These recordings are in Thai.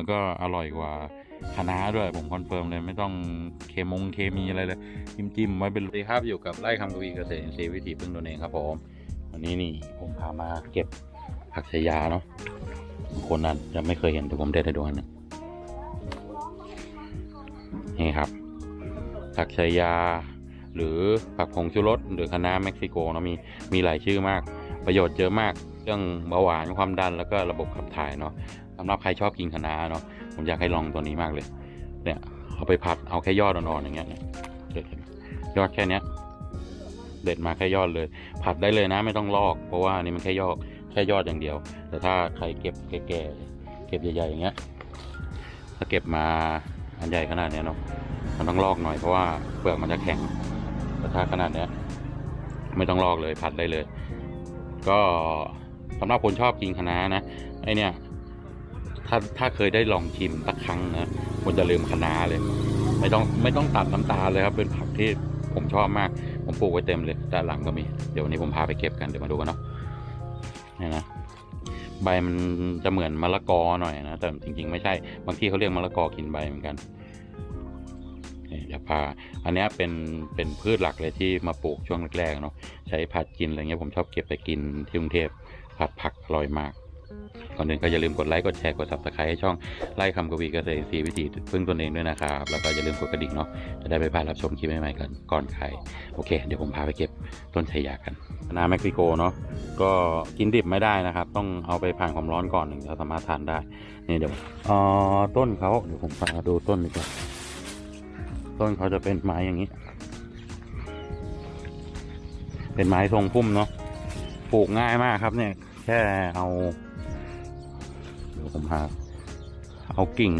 แล้วก็อร่อยกว่าคะน้าด้วยผมคอนเฟิร์มเลยไม่ต้องเคมงเคมีอะไรเลยจิ้มจิ้มๆไว้เป็นดีครับอยู่กับไร่คำกวีเกษตรอินทรีย์วิถีพึ่งตนเองครับผมวันนี้นี่ผมพามาเก็บผักชายาเนาะคนนั้นจะไม่เคยเห็นแต่ผมเด็ดให้ดูอันหนึงนี่ครับ ผักชายา หรือผักผงชูรสหรือคะน้าเม็กซิโกเนาะมีมีหลายชื่อมาก ประโยชน์เยอะมากเรื่องเบาหวานความดันแล้วก็ระบบขับถ่ายเนาะ สำหรับใครชอบกินคะน้าเนาะผมอยากให้ลองตัวนี้มากเลย เนี่ยเอาไปผัดเอาแค่ยอดอ่อนๆอย่างเงี้ยเนี่ยเด็ดยอดแค่เนี้ย เด็ดมาแค่ยอดเลย ผัดได้เลยนะไม่ต้องลอก เพราะว่านี่มันแค่ยอดแค่ยอดอย่างเดียว แต่ถ้าใครเก็บแก่ๆเก็บใหญ่ๆอย่างเงี้ยถ้าเก็บมาอันใหญ่ขนาดเนี้ยเนาะมันต้องลอกหน่อยเพราะว่าเปลือกมันจะแข็งแต่ถ้าขนาดเนี้ยไม่ต้องลอกเลยผัดได้เลย ก็สำหรับคนชอบกินคะน้านะไอเนี่ย ถ้าถ้าเคยได้ลองชิมสักครั้งนะคุณจะลืมคะน้าเลย ไม่ต้องไม่ต้องตัดน้ำตาเลยครับ เป็นผักที่ผมชอบมาก ผมปลูกไว้เต็มเลย ด้านหลังก็มี เดี๋ยววันนี้ผมพาไปเก็บกัน เดี๋ยวมาดูกันเนาะเนี่นะ ใบมันจะเหมือนมะละกอหน่อยนะ แต่จริง ๆ ไม่ใช่ บางที่เขาเรียกมะละกอกินใบเหมือนกันเดี๋ยวพา อันนี้เป็นเป็นพืชหลักเลยที่มาปลูกช่วงแรกๆเนาะ ใช้ผัดกินอะไรเงี้ยผมชอบเก็บไปกินที่กรุงเทพผัดผักอร่อยมาก ก่อนอื่นก็อย่าลืมกดไลค์ กดแชร์ กด subscribe ให้ช่องไล่คำกวีเกษตรอินทรีวิถีพึ่งตนเองด้วยนะครับ แล้วก็อย่าลืมกดกระดิ่งเนาะ จะได้ไม่พลาดรับชมคลิปใหม่ๆกันก่อนใคร โอเค เดี๋ยวผมพาไปเก็บต้นชายากันนาเม็กซิโกเนาะ ก็กินดิบไม่ได้นะครับ ต้องเอาไปผ่านความร้อนก่อนถึงจะสามารถทานได้ นี่เดี๋ยวอ๋อต้นเขาเดี๋ยวผมพาดูต้นดีกว่า ต้นเขาจะเป็นไม้อย่างนี้ เป็นไม้ทรงพุ่มเนาะ ปลูกง่ายมากครับเนี่ย แค่เอา ผมหาเอากิ่ง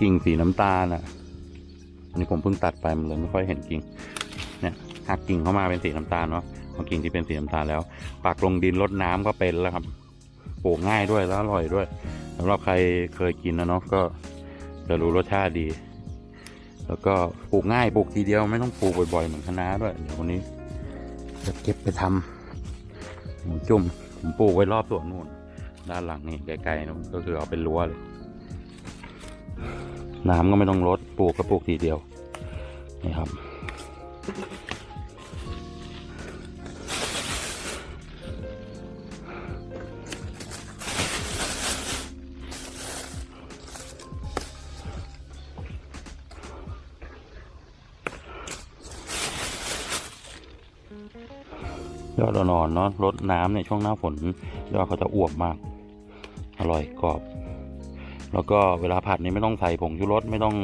กิ่งสีน้ำตาลอะอันนี้ผมเพิ่งตัดไปมันเลยไม่ค่อยเห็นกิ่ง เนี่ยหักกิ่งเข้ามาเป็นสีน้ำตาลเนาะเอากิ่งที่เป็นสีน้ำตาลแล้วปักลงดินรดน้ำก็เป็นแล้วครับปลูกง่ายด้วยแล้วอร่อยด้วยสำหรับใครเคยกินนะเนาะก็จะรู้รสชาติดี แล้วก็ปลูกง่ายปลูกทีเดียวไม่ต้องปลูกบ่อยๆเหมือนคะน้าด้วยเดี๋ยววันนี้จะเก็บไปทำหมูจุ่มผมปลูกไว้รอบสวนนู่น ด้านหลังนี่ไกลๆนู่นก็คือเอาเป็นรั้วเลย น้ำก็ไม่ต้องรดปลูกก็ปลูกทีเดียว นี่ครับ ยอดอ่อนๆเนาะรดน้ำในช่วงหน้าฝน ยอดเขาจะอวบมาก อร่อยกรอบ แล้วก็เวลาผัดนี่ไม่ต้องใส่ผงชูรสไม่ต้อง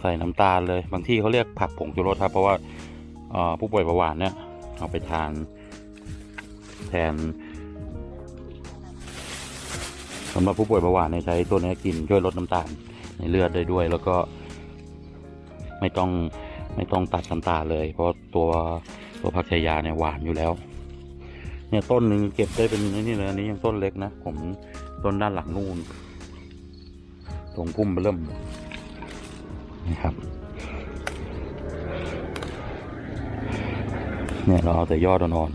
ใส่น้ำตาลเลย บางที่เขาเรียกผักผงชูรสครับ เพราะว่าผู้ป่วยเบาหวานเนี่ยเอาไปทานแทนสำหรับผู้ป่วยเบาหวานเนี่ยใช้ตัวนี้กินช่วยลดน้ำตาลในเลือดได้ด้วย แล้วก็ไม่ต้องไม่ต้องตัดน้ำตาลเลย เพราะตัวตัวผักชายาเนี่ยหวานอยู่แล้ว เนี่ยต้นหนึ่งเก็บได้เป็นนี่เลยอันนี้ยังต้นเล็กนะ ผม ต้นด้านหลังนู่น ตรงพุ่มเริ่มนี่ครับ เนี่ยเราเอาแต่ยอดอ่อน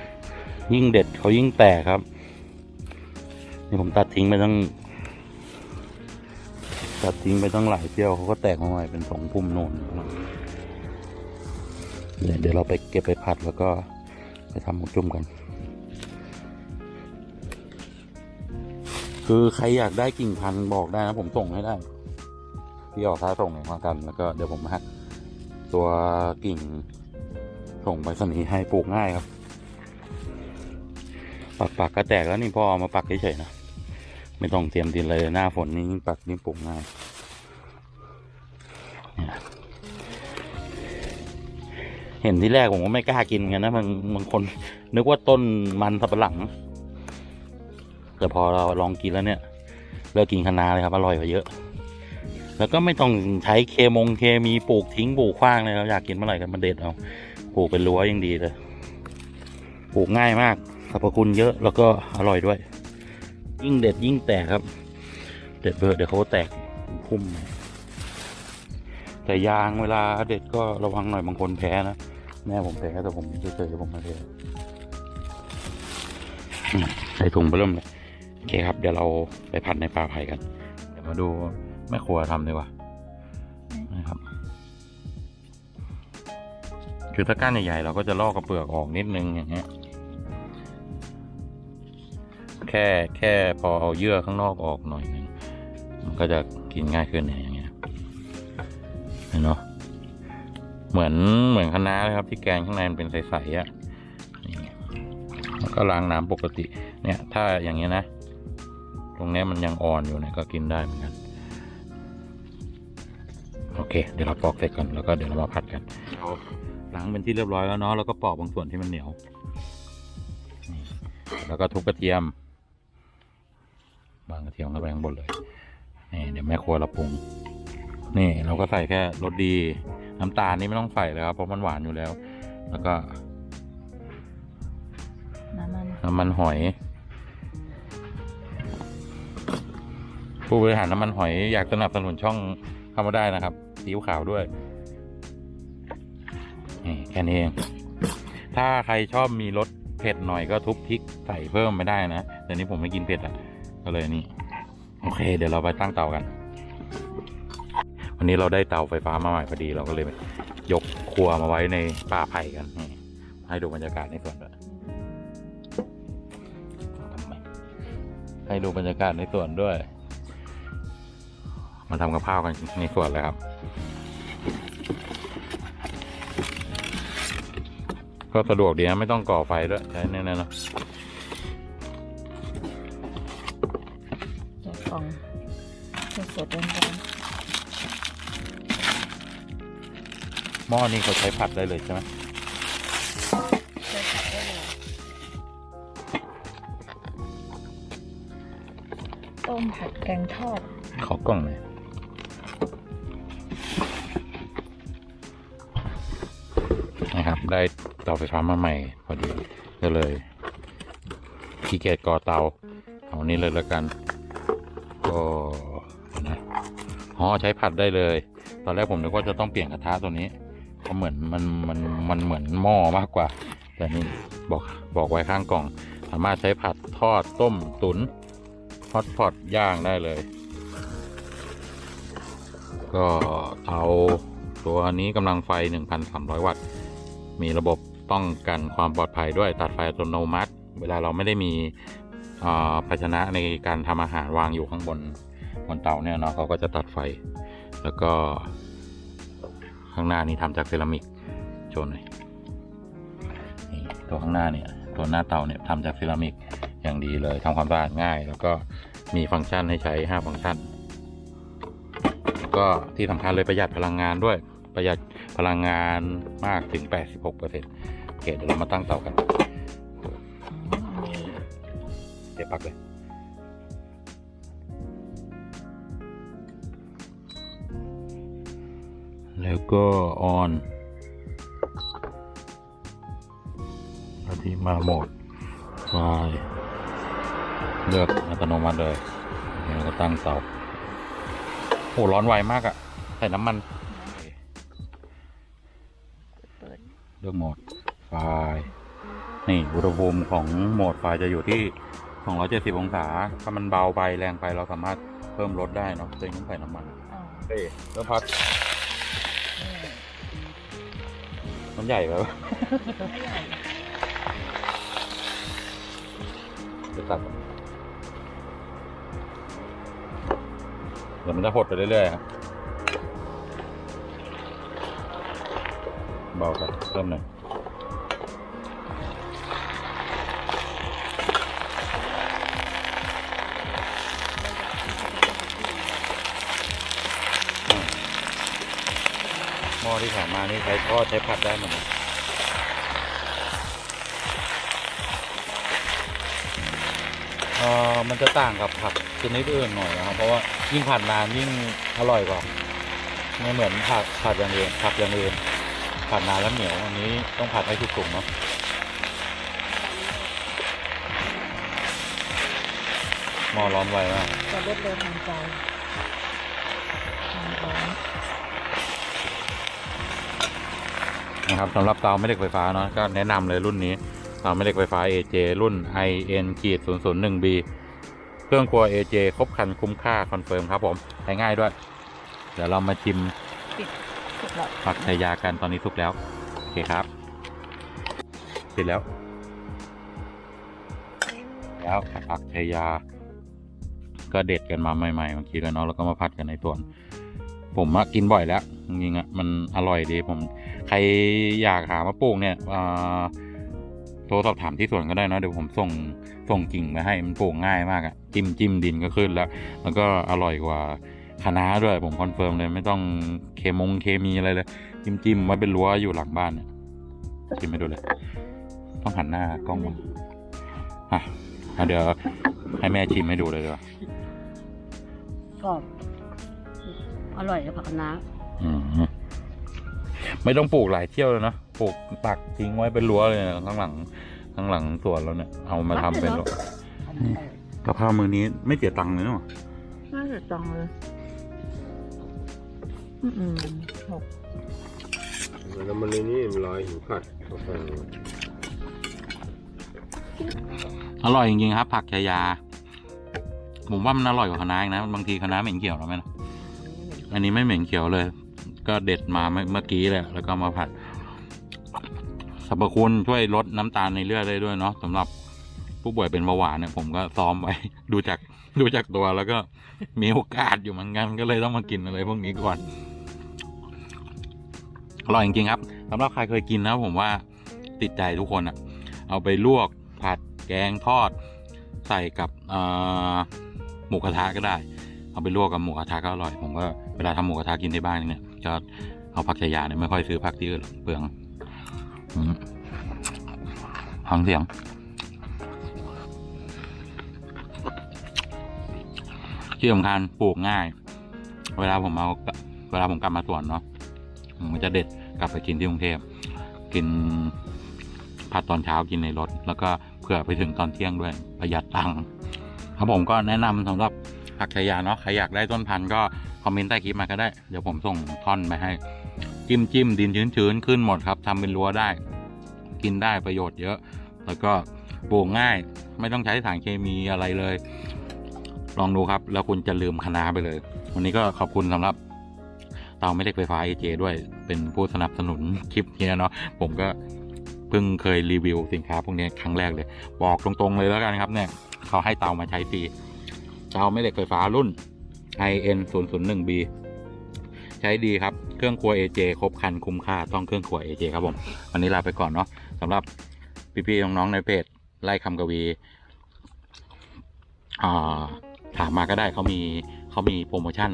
ๆยิ่งเด็ดเขายิ่งแตกครับ นี่ผมตัดทิ้งไปตั้ง ตัดทิ้งไปตั้งหลายเที่ยวเขาก็แตกมาใหม่เป็นสองพุ่มโน่นเดี๋ยวเดี๋ยวเราไปเก็บไปผัดแล้วก็ไปทำหมูจุ่มกัน คือใครอยากได้กิ่งพันธุ์บอกได้นะผมส่งให้ได้พี่ออกค่าส่งเองละกันแล้วก็เดี๋ยวผมหักตัวกิ่งส่งไปสนีให้ปลูกง่ายครับ ปักปักก็แตกแล้วนี่พ่อเอามาปักเฉยๆนะไม่ต้องเตรียมดินเลยหน้าฝนนี่ยิ่งปักยิ่งปลูกง่ายเนี่ยเห็นที่แรกผมก็ไม่กล้ากินกันนะบางบางคนนึกว่าต้นมันสับปะหลัง แต่พอเราลองกินแล้วเนี่ยเลิกกินคะน้าเลยครับอร่อยกว่าเยอะ แล้วก็ไม่ต้องใช้เคมงเคมีปลูกทิ้งปลูกขว้างเลยเราอยากกินเมื่อไหร่กันมาเด็ดเอาปลูกเป็นรั้วยังดีเลยปลูกง่ายมากสรรพคุณเยอะแล้วก็อร่อยด้วย ยิ่งเด็ดยิ่งแตกครับ เด็ดเบอร์เดี๋ยวเขาแตกพุ่ม แต่ยางเวลาเด็ดก็ระวังหน่อยบางคนแพ้นะแม่ผมแพ้แต่ผมเฉยๆผมไม่แพ้อืมใส่ถุงไปเริ่มเลย อเคครับ เดี๋ยวเราไปผัดในปลาไผ่กัน เดี๋ยวมาดูแม่ครัวทำดีกว่านะครับ คือถ้าก้านใหญ่ๆเราก็จะลอกกระเปลือกออกนิดนึงอย่างเงี้ย แค่แค่พอเอาเยื่อข้างนอกออกหน่อยนึงมันก็จะกินง่ายขึ้นนะอย่างเงี้ยเห็นเนาะเหมือนเหมือนคะน้าเลยครับที่แกงข้างในมันเป็นใสๆอะ่ะแล้วก็ล้างน้ำปกติ เนี่ย ถ้าอย่างเงี้ยนะ รงเนี้ยมันยังอ่อนอยู่เนี่ยก็กินได้เหมือนกันโอเค เดี๋ยวเราปอกเสร็จก่อนแล้วก็เดี๋ยวเรามาผัดกันเราล้างเป็นที่เรียบร้อยแล้วเนาะแล้วก็ปอกบางส่วนที่มันเหนียวนี่แล้วก็ทุบกระเทียมบางกระเทียมเข้าไปข้างบนเลยนี่เดี๋ยวแม่ครัวเราปรุงนี่เราก็ใส่แค่รสดีน้ำตาลนี่ไม่ต้องใส่เลยครับเพราะมันหวานอยู่แล้ว แล้วก็น้ำมันน้ำมันหอย ผู้บริหารน้ำมันหอยอยากสนับสนุนช่องเข้ามาได้นะครับซีขาวด้วยนี่แค่นี้เองถ้าใครชอบมีรสเผ็ดหน่อยก็ทุบพริกใส่เพิ่มไม่ได้นะแต่นี้ผมไม่กินเผ็ดอะก็เลยนี่ โอเค เดี๋ยวเราไปตั้งเตากัน วันนี้เราได้เตาไฟฟ้ามาใหม่พอดีเราก็เลยยกครัวมาไว้ในป่าไผ่กันให้ดูบรรยากาศในสวนด้วยให้ดูบรรยากาศในสวนด้วย มาทำกับข้าวกันในสวนเลยครับ ก็สะดวกดีนะ ไม่ต้องก่อไฟด้วยใช้แน่ๆเนาะใส่กล่องสดๆร้อนหม้อนี่เขาใช้ผัดได้เลยใช่ไหมๆใส่ผักได้เลยต้มผัดแกงทอด ขอกล้องหน่อย ได้เตาไฟฟ้ามาใหม่พอดีก็เลยขี้เกียจก่อเตาเอานี้เลยแล้วกันก็นะอ๋อใช้ผัดได้เลย ตอนแรกผมนึกว่าจะต้องเปลี่ยนกระทะตัวนี้เพราะเหมือนมันมันมันเหมือนหม้อมากกว่า แต่นี่บอกบอกไว้ข้างกล่อง สามารถใช้ผัดทอดต้มตุนฮอตพอตย่างได้เลย ก็เตาตัวนี้กำลังไฟ 1,300 วัตต์ มีระบบป้องกันความปลอดภัยด้วยตัดไฟอัตโนมัติ เวลาเราไม่ได้มีภาชนะในการทำอาหารวางอยู่ข้างบนบนเตาเนี่ยเนาะเขาก็จะตัดไฟ แล้วก็ข้างหน้านี้ทำจากเซรามิกโชว์หน่อยตัวข้างหน้าเนี่ยตัวหน้าเตาเนี่ยทำจากเซรามิกอย่างดีเลยทำความสะอาดง่าย แล้วก็มีฟังก์ชันให้ใช้ 5 ฟังก์ชัน ก็ที่สำคัญเลยประหยัดพลังงานด้วยประหยัด พลังงานมากถึง 86%โอเคเดี๋ยวเรามาตั้งเตากันเดี๋ยวปักเลยแล้วก็ออนอาทิมาโหมดไฟเลือกอัตโนมัติเลยแล้วก็ตั้งเตาโอ้ร้อนไวมากอะใส่น้ำมัน เลือกโหมดไฟนี่อุณหภูมิของโหมดไฟจะอยู่ที่ 270 องศา ถ้ามันเบาไปแรงไปเราสามารถเพิ่มลดได้เนาะตัวเองต้องใส่น้ำมันอ๋อเฮ้ยเริ่มพัดนี่มันใหญ่ไปปะไม่ใหญ่จะตัดเดี๋ยวมันจะหดไปเรื่อยๆครับ เบาไปเพิ่มหน่อยหม้อที่ผ่านมานี่ใช้ทอดใช้ผัดได้หมดเลยเออมันจะต่างกับผักชนิดอื่นหน่อยนะครับ เพราะว่ายิ่งผัดนานยิ่งอร่อยกว่าไม่เหมือนผัดผัดอย่างอื่นผัดอย่างอื่น ผัดนานแล้วเหนียวอันนี้ต้องผัดให้สุกๆเนาะหม้อร้อนไวมากจะรวดเร็วทันใจมันร้อนนะครับสำหรับเตาไม่เหล็กไฟฟ้าเนาะก็แนะนำเลยรุ่นนี้เตาไม่เหล็กไฟฟ้า AJ รุ่น IN ขีด 001B รื่องครัว AJ ครบครันคุ้มค่าคอนเฟิร์มครับผมใช้ง่ายด้วย เดี๋ยวเรามาชิม ผักชายากันตอนนี้สุกแล้ว โอเคครับ เสร็จแล้ว แล้วผักชายา ก็เด็ดกันมาใหม่ๆเมื่อกี้แล้วเนาะแล้วก็มาผัดกันในส่วผมกินบ่อยแล้วจริงๆอะมันอร่อยดีผม ใครอยากหามาปลูกเนี่ยโทรสอบถามที่สวนก็ได้นะเดี๋ยวผมส่งส่งกิ่งมาให้มันปลูกง่ายมากอะจิ้มจิ้มดินก็ขึ้นแล้ว แล้วก็อร่อยกว่า คะน้าด้วยผมคอนเฟิร์มเลยไม่ต้องเคมงเคมีอะไรเลยจิ้มจิ้มไว้เป็นรั้วอยู่หลังบ้านเนี่ยชิมไม่ดูเลย ต้องหันหน้ากล้องมาอะอะเดี๋ยวให้แม่ชิมให้ดูเลยดีกว่ากรอบอร่อยกับผักคะน้าอืมไม่ต้องปลูกหลายเที่ยวเลยนะปลูกปักทิ้งไว้เป็นรั้วเลยนะข้างหลังข้างหลังสวนแล้วเนี่ย เอามาทำเป็นรั้วกับข้าวมือนี้ไม่เสียตังค์เลยเนาะน่าจะจังเลยอืมอืมหก แล้วมันในนี่มันลอยหิวผัดกาแฟอร่อยจริงๆครับ ผักชายา ผมว่ามันอร่อยกว่าคะน้าอีกนะบางทีคะน้าเหม็นเขียวแล้วไหมนะอันนี้ไม่เหม็นเขียวเลย ก็เด็ดมาเมื่อเมื่อกี้แหละแล้วก็มาผัดสรรพคุณช่วยลดน้ำตาลในเลือดได้ด้วยเนาะสำหรับผู้ป่วยเป็นเบาหวานเนี่ยผมก็ซ้อมไว้ ดูจากดูจากตัวแล้วก็มีโอกาสอยู่เหมือนกันก็เลยต้องมากินอะไรพวกนี้ก่อน อร่อยจริงๆครับสำหรับใครเคยกินนะผมว่าติดใจทุกคนอะเอาไปลวกผัดแกงทอด ใส่กับหมูกระทะก็ได้ เอาไปลวกกับหมูกระทะก็อร่อย ผมก็เวลาทำหมูกระทะกินที่บ้านเนี่ยจะเอาผักชายาเนี่ยไม่ค่อยซื้อผักที่อื่นหรอกเปลืองฟังเสียงที่สำคัญปลูกง่าย เวลาผมเอาเวลาผมกลับมาสวนเนาะ มก็จะเด็ดกลับไปกินที่กรุงเทพกินผัดตอนเช้ากินในรถ แล้วก็เผื่อไปถึงตอนเที่ยงด้วยประหยัดตังค์ครับผมก็แนะนำสำหรับผักชายาเนาะใครอยากได้ต้นพันธุ์ก็คอมเมนต์ใต้คลิปมาก็ได้เดี๋ยวผมส่งท่อนไปให้ จิ้มจิ้มดินชื้นชื้นๆขึ้นหมดครับทำเป็นรั้วได้ กินได้ประโยชน์เยอะ แล้วก็ปลูกง่าย ไม่ต้องใช้สารเคมีอะไรเลย ลองดูครับ แล้วคุณจะลืมคะน้าไปเลย วันนี้ก็ขอบคุณสำหรับ เตาไม่เล็กไฟฟ้า AJ ด้วยเป็นผู้สนับสนุนคลิปนี้เนาะผมก็เพิ่งเคยรีวิวสินค้าพวกนี้ครั้งแรกเลย บอกตรงๆเลยแล้วกันครับเนี่ยเขาให้เตามาใช้ฟรีเตาไม่เหล็กไฟฟ้ารุ่น IN 0 0 1 B ใช้ดีครับ เครื่องครัว AJ ครบคันคุ้มค่าต้องเครื่องครัว AJ ครับผมวันนี้ลาไปก่อนเนาะสำหรับพี่ๆน้องๆในเพจไล่คำกวีถามมาก็ได้เขามีเขามีโปรโมชั่น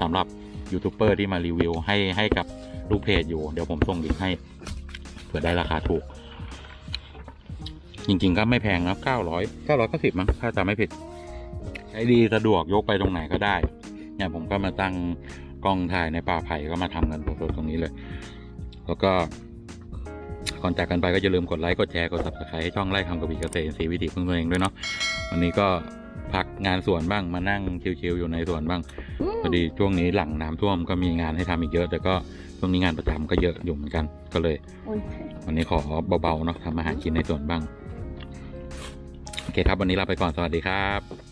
สำหรับ ยูทูบเบอร์ที่มารีวิวให้ให้กับลูกเพจอยู่ เดี๋ยวผมส่งลิงก์ให้เผื่อได้ราคาถูก จริง ๆ ก็ไม่แพงนะเก้าร้อยเก้าร้อยก็สิบมั้งถ้าจำไม่ผิด ใช้ดีสะดวกยกไปตรงไหนก็ได้ เนี่ยผมก็มาตั้งกล้องถ่ายในป่าไผ่ก็มาทำกันสดๆตรงนี้เลย แล้วก็ก่อนจากกันไปก็อย่าลืมกดไลค์ กดแชร์ กด subscribe ให้ช่องไล่คำกบบีเกษตรอินทรีย์วิถีพึ่งตัวเองด้วยเนาะ วันนี้ก็ พักงานสวนบ้างมานั่งชิวๆอยู่ในสวนบ้างพอดีช่วงนี้หลังน้ำท่วมก็มีงานให้ทำอีกเยอะ แต่ก็ช่วงนี้งานประจำก็เยอะอยู่เหมือนกันก็เลยโอ้ยวันนี้ขอเบาๆเนาะทำอาหารกินในสวนบ้างโอเคครับวันนี้ลาไปก่อนสวัสดีครับ